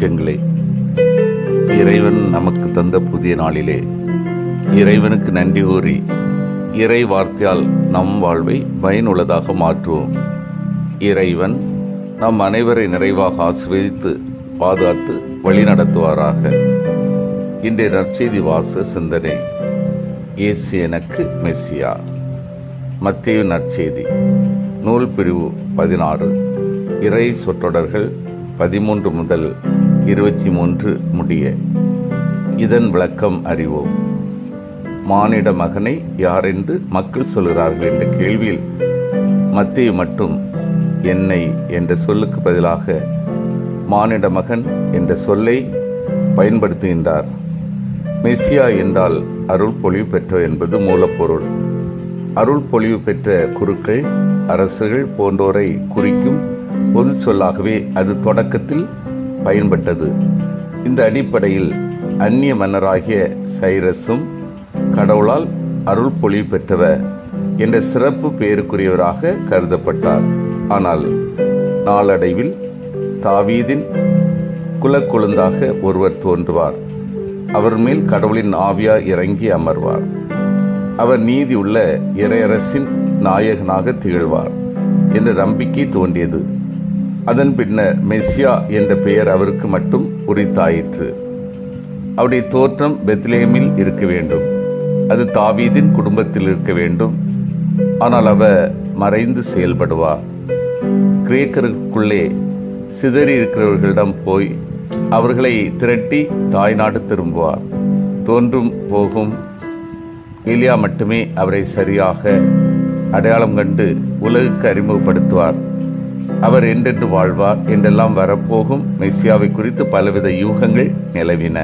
நெஞ்சங்களே இறைவன் நமக்கு தந்த புதிய நாளிலே இறைவனுக்கு நன்றி கூறி இறை வார்த்தையால் நம் வாழ்வை பயனுள்ளதாக மாற்றுவோம். இறைவன் நம் அனைவரை நிறைவாக ஆசிர்வதித்து பாதுகாத்து வழிநடத்துவாராக. இன்றைய நற்செய்தி வாச சிந்தனை இயேசு எனக்கு மெஸ்ஸியா மத்திய நற்செய்தி நூல் பிரிவு பதினாறு இறை சொற்றொடர்கள் பதிமூன்று முதல் இருபத்தி மூன்று முடிய. இதன் விளக்கம் அறிவோம். மானிட மகனை யாரென்று மக்கள் சொல்கிறார்கள் என்ற கேள்வியில் மத்திய மட்டும் என்னை என்ற சொல்லுக்கு பதிலாக மானிட மகன் என்ற சொல்லை பயன்படுத்துகின்றார். மெஸ்ஸியா என்றால் அருள் பொழிவு பெற்றவர் என்பது மூலப்பொருள். அருள் பொழிவு பெற்ற குருக்கள் அரசுகள் போன்றோரை குறிக்கும் பொது சொல்லாகவே அது தொடக்கத்தில் பயன்பட்டது. இந்த அடிப்படையில் அந்நிய மன்னராகிய சைரஸும் கடவுளால் அருள் பொழிவு பெற்றவர் என்ற சிறப்பு பெயருக்குரியவராக கருதப்பட்டார். ஆனால் நாளடைவில் தாவீதின் குலக்குழுந்தாக ஒருவர் தோன்றுவார். அவர் மேல் கடவுளின் ஆவியா இறங்கி அமர்வார். அவர் நீதி உள்ள இறையரசின் நாயகனாக திகழ்வார் என்ற நம்பிக்கை தோன்றியது. அதன் பின்னர் மெஸ்ஸியா என்ற பெயர் அவருக்கு மட்டும் உரித்தாயிற்று. அவருடைய தோற்றம் பெத்லேமில் இருக்க வேண்டும். அது தாவீதின் குடும்பத்தில் இருக்க வேண்டும். ஆனால் அவர் மறைந்து செயல்படுவார் கிரேக்கருக்குள்ளே சிதறி இருக்கிறவர்களிடம் போய் அவர்களை திரட்டி தாய்நாடு திரும்புவார். தோன்றும் போகும். எலியா மட்டுமே அவரை சரியாக அடையாளம் கண்டு உலகுக்கு அறிமுகப்படுத்துவார். அவர் என்றென்று வாழ்வார் என்றெல்லாம் வரப்போகும் மெஸ்ஸியாவை குறித்து பலவித யூகங்கள் நிலவின.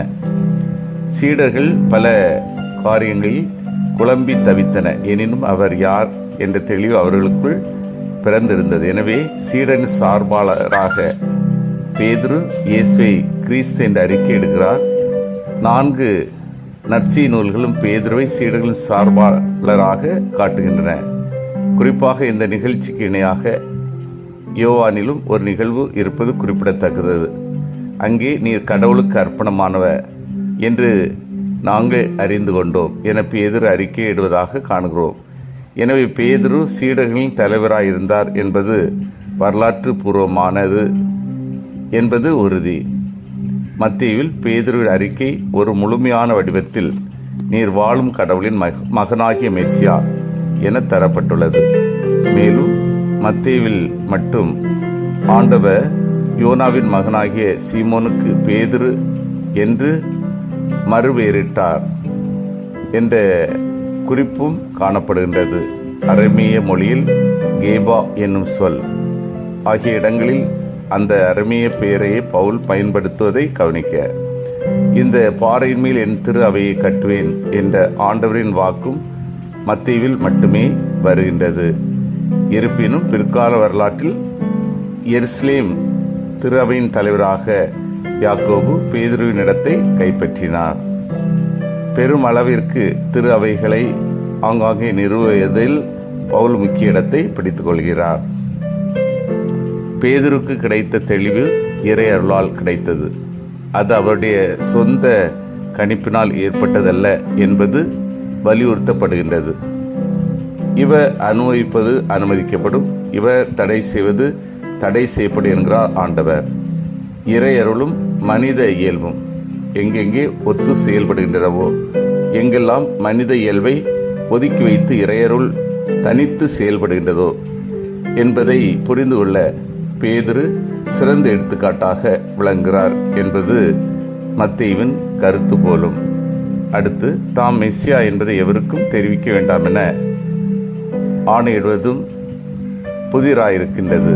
சீடர்கள் பல காரியங்களில் குழம்பி தவித்தன. எனினும் அவர் யார் என்ற தெளிவு அவர்களுக்குள் பிறந்திருந்தது. எனவே சீடன் சார்பாளராக பேதுரு இயேசுவை கிறிஸ்து என்று அறிக்கையிடுகிறார் நான்கு நற்சி நூல்களும் பேதுருவை சீடர்களின் சார்பாளராக காட்டுகின்றன. குறிப்பாக இந்த நிகழ்ச்சிக்கு இணையாக யோவானிலும் ஒரு நிகழ்வு இருப்பது குறிப்பிடத்தக்கது. அங்கே நீர் கடவுளுக்கு அர்ப்பணமானவ என்று நாங்கள் அறிந்து கொண்டோம். என பேதிரு அறிக்கையிடுவதாக காண்கிறோம். எனவே பேதுரு சீடர்களின் தலைவராயிருந்தார் என்பது வரலாற்று பூர்வமானது என்பது உறுதி. மத்தியில் பேதுருவின் அறிக்கை ஒரு முழுமையான வடிவத்தில் நீர் வாழும் கடவுளின் மக மகனாகிய மெஸ்ஸியா என தரப்பட்டுள்ளது. மேலும் மத்தேவில் மட்டும் ஆண்டவர் யோனாவின் மகனாகிய சீமோனுக்கு பேதுரு என்று மறுபெயரிட்டார் என்ற குறிப்பும் காணப்படுகின்றது. அரமிய மொழியில் கேபா என்னும் சொல். ஆகிய இடங்களில் அந்த அரேமிய பெயரையே பவுல் பயன்படுத்துவதை கவனிக்க இந்த பாறையின் மேல் என் திரு அவையை கட்டுவேன் என்ற ஆண்டவரின் வாக்கும் மத்தியில் மட்டுமே வருகின்றது. இருப்பினும் பிற்கால வரலாற்றில் எருஸ்லேம் திரு அவையின் தலைவராக யாக்கோபு பேதுருவின் இடத்தை கைப்பற்றினார். பெரும் அளவிற்கு திரு அவைகளை ஆங்காங்கே நிறுவுவதில் பவுல் முக்கிய இடத்தை பிடித்துக் கொள்கிறார். பேதுருக்கு கிடைத்த தெளிவு இறை அருளால் கிடைத்தது. அது அவருடைய சொந்த கணிப்பினால் ஏற்பட்டதல்ல என்பது வலியுறுத்தப்படுகின்றது. இவர் அனுபவிப்பது அனுமதிக்கப்படும். இவர் தடை செய்வது தடை செய்யப்படும் என்கிறார் ஆண்டவர். இறையருளும் மனித இயல்பும் எங்கெங்கே ஒத்து செயல்படுகின்றனவோ எங்கெல்லாம் மனித இயல்பை ஒதுக்கி வைத்து இறையருள் தனித்து செயல்படுகின்றதோ என்பதை புரிந்து கொள்ள பேதிரு சிறந்த எடுத்துக்காட்டாக விளங்குகிறார் என்பது மத்தேவின் கருத்து போலும். அடுத்து தாம் மெஸ்ஸியா என்பதை எவருக்கும் தெரிவிக்க வேண்டாம் என ஆணையிடுவதும் புதிராயிருக்கின்றது.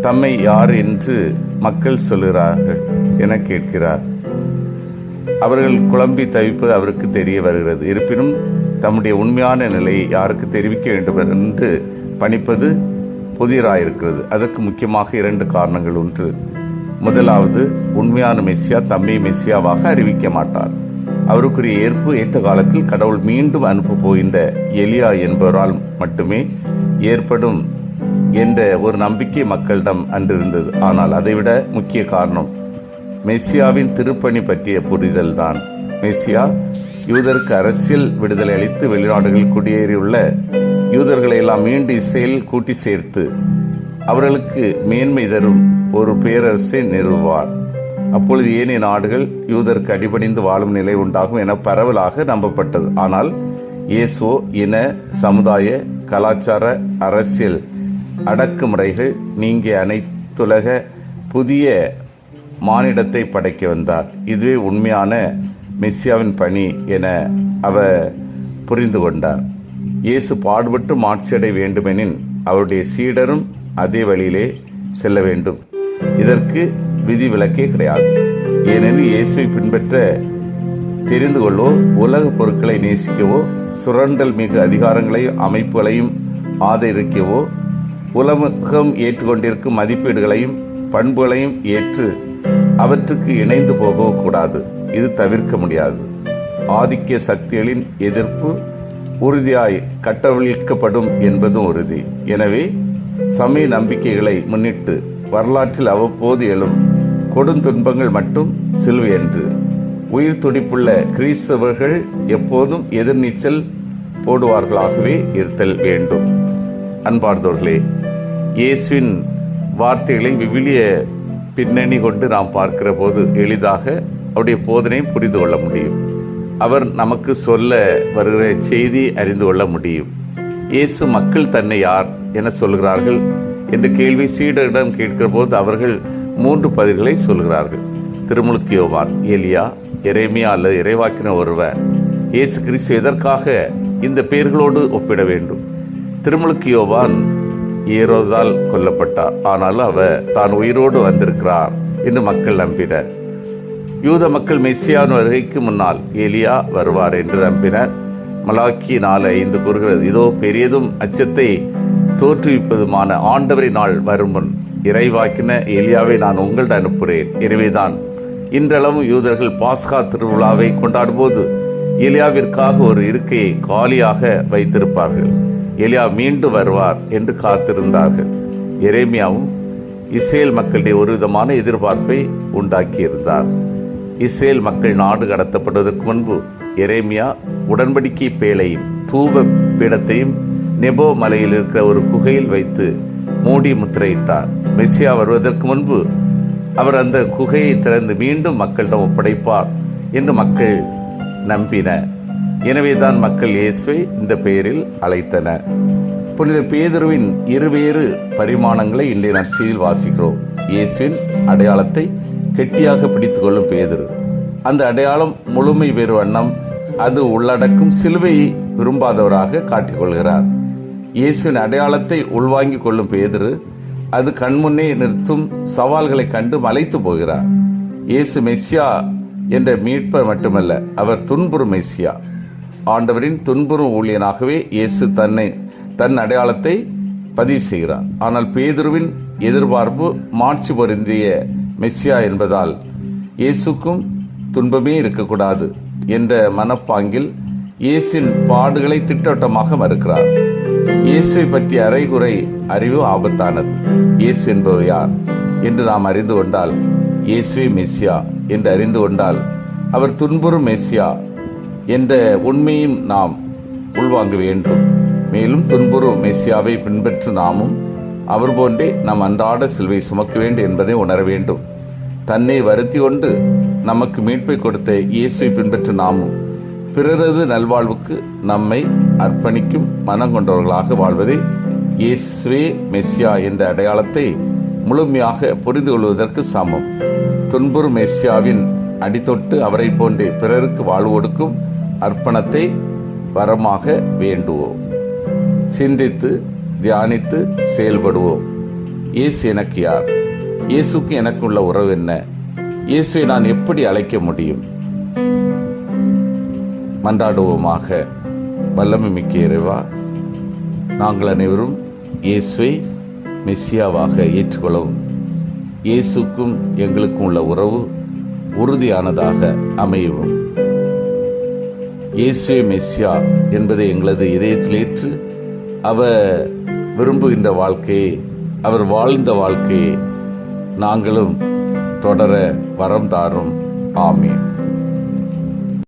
தம்மை யார் என்று மக்கள் சொல்கிறார்கள் என கேட்கிறார். அவர்கள் குழம்பி தவிப்பது அவருக்கு தெரிய வருகிறது. இருப்பினும் தம்முடைய உண்மையான நிலையை யாருக்கு தெரிவிக்க வேண்டும் என்று பணிப்பது புதிராயிருக்கிறது. அதற்கு முக்கியமாக இரண்டு காரணங்கள் ஒன்று முதலாவது உண்மையான மெஸ்ஸியா தம்மை மெஸ்ஸியாவாக அறிவிக்க மாட்டார். அவருக்குரிய ஏற்பு ஏற்ற காலத்தில் கடவுள் மீண்டும் அனுப்ப போகின்ற எலியா என்பவரால் மட்டுமே ஏற்படும் என்ற ஒரு நம்பிக்கை மக்களிடம் அன்றிருந்தது. ஆனால் அதைவிட முக்கிய காரணம் மெஸ்ஸியாவின் திருப்பணி பற்றிய புரிதல் தான். மெஸ்ஸியா யூதருக்கு அரசியல் விடுதலை அளித்து வெளிநாடுகளில் குடியேறியுள்ள யூதர்களை எல்லாம் மீண்டு இசையில் கூட்டி சேர்த்து அவர்களுக்கு மேன்மை தரும் ஒரு பேரரசை நிறுவார் அப்பொழுது ஏனைய நாடுகள் யூதருக்கு அடிபணிந்து வாழும் நிலை உண்டாகும் என பரவலாக நம்பப்பட்டது. ஆனால் இயேசோ இன சமுதாய கலாச்சார அரசியல் அடக்குமுறைகள் நீங்கிய அனைத்துலக புதிய மானிடத்தை படைக்க வந்தார். இதுவே உண்மையான மெஸ்ஸியாவின் பணி என அவர் புரிந்து கொண்டார். இயேசு பாடுபட்டு மாட்சியடை வேண்டுமெனின் அவருடைய சீடரும் அதே வழியிலே செல்ல வேண்டும். இதற்கு விதி விலக்கே கிடையாது. ஏனெனில் இயேசுவை பின்பற்ற தெரிந்து கொள்ளவோ உலக பொருட்களை நேசிக்கவோ சுரண்டல் மிகு அதிகாரங்களையும் அமைப்புகளையும் ஆதரிக்கவோ உலகம் ஏற்றுக்கொண்டிருக்கும் மதிப்பீடுகளையும் பண்புகளையும் ஏற்று அவற்றுக்கு இணைந்து போகவோ கூடாது. இது தவிர்க்க முடியாது. ஆதிக்க சக்திகளின் எதிர்ப்பு உறுதியாய் கட்டவிழ்க்கப்படும் என்பதும் உறுதி. எனவே சமய நம்பிக்கைகளை முன்னிட்டு வரலாற்றில் அவ்வப்போது எழும் கொடுந்துன்பங்கள் மட்டும் சிலுவை என்று. உயிர் துடிப்புள்ள கிறிஸ்தவர்கள் எப்போதும் எதிர்நீச்சல் போடுவார்களாகவே இருத்தல் வேண்டும். அன்பார்ந்தவர்களே இயேசுவின் வார்த்தைகளை விவிலிய பின்னணி கொண்டு நாம் பார்க்கிற போது எளிதாக அவருடைய போதனை புரிந்து கொள்ள முடியும். அவர் நமக்கு சொல்ல வருகிற செய்தி அறிந்து கொள்ள முடியும். இயேசு மக்கள் தன்னை யார் என சொல்கிறார்கள் என்ற கேள்வி சீடரிடம் கேட்கிற போது அவர்கள் மூன்று பதில்களை சொல்கிறார்கள் திருமுழுக்கு யோவான் ஏலியா எரேமியா அல்லது இறைவாக்கின ஒருவர் இயேசு கிறிஸ்து எதற்காக இந்த பெயர்களோடு ஒப்பிட வேண்டும்? திருமுழுக்கு யோவான் ஏரோதால் கொல்லப்பட்டார். ஆனால் அவர் தான் உயிரோடு வந்திருக்கிறார் என்று மக்கள் நம்பினர். யூத மக்கள் மெஸ்ஸியான் வருகைக்கு முன்னால் ஏலியா வருவார் என்று நம்பினர். மலாக்கி நாலு ஐந்து கூறுகிறது இதோ பெரியதும் அச்சத்தை தோற்றுவிப்பதுமான ஆண்டவரி நாள் வரும் முன் இறைவாக்கின எலியாவை நான் உங்கள்ட அனுப்புகிறேன் எனவேதான் இன்றளவும் யூதர்கள் பாஸ்கா திருவிழாவை கொண்டாடும்போது எலியாவிற்காக ஒரு இருக்கையை காலியாக வைத்திருப்பார்கள். எலியா மீண்டு வருவார் என்று காத்திருந்தார்கள். எரேமியாவும் இஸ்ரேல் மக்களுடைய ஒரு விதமான எதிர்பார்ப்பை உண்டாக்கியிருந்தார். இஸ்ரேல் மக்கள் நாடு கடத்தப்படுவதற்கு முன்பு எரேமியா உடன்படிக்கை பேழையும் தூப பீடத்தையும் நெபோ மலையில் இருக்கிற ஒரு குகையில் வைத்து மூடி முத்திரையிட்டார். மெஸ்ஸியா வருவதற்கு முன்பு அவர் அந்த குகையை திறந்து மீண்டும் மக்களிடம் ஒப்படைப்பார் என்று மக்கள் நம்பின. எனவேதான் மக்கள் இயேசுவை இந்த பெயரில் அழைத்தனர் புனித பேதுருவின் இருவேறு பரிமாணங்களை இன்றைய நற்செய்தியில் வாசிக்கிறோம். இயேசுவின் அடையாளத்தை கெட்டியாக பிடித்து கொள்ளும் பேதுரு. அந்த அடையாளம் முழுமை பெறும் வண்ணம் அது உள்ளடக்கும் சிலுவையை விரும்பாதவராக காட்டிக்கொள்கிறார் இயேசுவின் அடையாளத்தை உள்வாங்கிக் கொள்ளும் பேதுரு அது கண்முன்னே நிறுத்தும் சவால்களை கண்டு மலைத்து போகிறார். இயேசு மெஸ்ஸியா என்ற மீட்பர் மட்டுமல்ல அவர் துன்புறும் மெஸ்ஸியா. ஆண்டவரின் துன்புறும் ஊழியனாகவே இயேசு தன்னை தன் அடையாளத்தை பதிவு செய்கிறார். ஆனால் பேதுருவின் எதிர்பார்ப்பு மாட்சி பொருந்திய மெஸ்ஸியா என்பதால் இயேசுக்கும் துன்பமே இருக்கக்கூடாது என்ற மனப்பாங்கில் இயேசின் பாடுகளை திட்டவட்டமாக மறுக்கிறார். இயேசுவை பற்றிய அரைகுறை அறிவு ஆபத்தானது. இயேசு என்பவர் யார் என்று நாம் அறிந்து கொண்டால் இயேசுவே மெஸ்ஸியா என்று அறிந்து கொண்டால் அவர் துன்புறும் மெஸ்ஸியா என்ற உண்மையும் நாம் உள்வாங்க வேண்டும். மேலும் துன்புறும் மெஸ்ஸியாவை பின்பற்று நாமும் அவர் போன்றே நாம் அன்றாட சிலுவை சுமக்க வேண்டும் என்பதை உணர வேண்டும். தன்னை வருத்தி கொண்டு நமக்கு மீட்பை கொடுத்த இயேசுவை பின்பற்று நாமும். பிறரது நல்வாழ்வுக்கு நம்மை அர்ப்பணிக்கும் மனம் கொண்டவர்களாக வாழ்வதே இயேசுவே மெஸ்யா என்ற அடையாளத்தை முழுமையாக புரிந்து கொள்வதற்கு சமம். துன்புறு மெஸ்யாவின் அடித்தொட்டு அவரை போன்றே பிறருக்கு வாழ்வொடுக்கும் அர்ப்பணத்தை வரமாக வேண்டுவோம். சிந்தித்து தியானித்து செயல்படுவோம். இயேசு எனக்கு யார்? இயேசுக்கு எனக்கு உள்ள உறவு என்ன? இயேசுவை நான் எப்படி அழைக்க முடியும்? மன்றாடுவோமாக. வல்லமை மிக்க இறைவா நாங்கள் அனைவரும் இயேசுவை மெஸ்ஸியாவாக ஏற்றுக்கொள்ளவும் இயேசுக்கும் எங்களுக்கும் உள்ள உறவு உறுதியானதாக அமையவும். இயேசுவே மெஸ்ஸியா என்பதை எங்களது இதயத்தில் ஏற்று அவர் விரும்புகின்ற வாழ்க்கையை அவர் வாழ்ந்த வாழ்க்கையை நாங்களும் தொடர வரம் தாரும். ஆமீன்.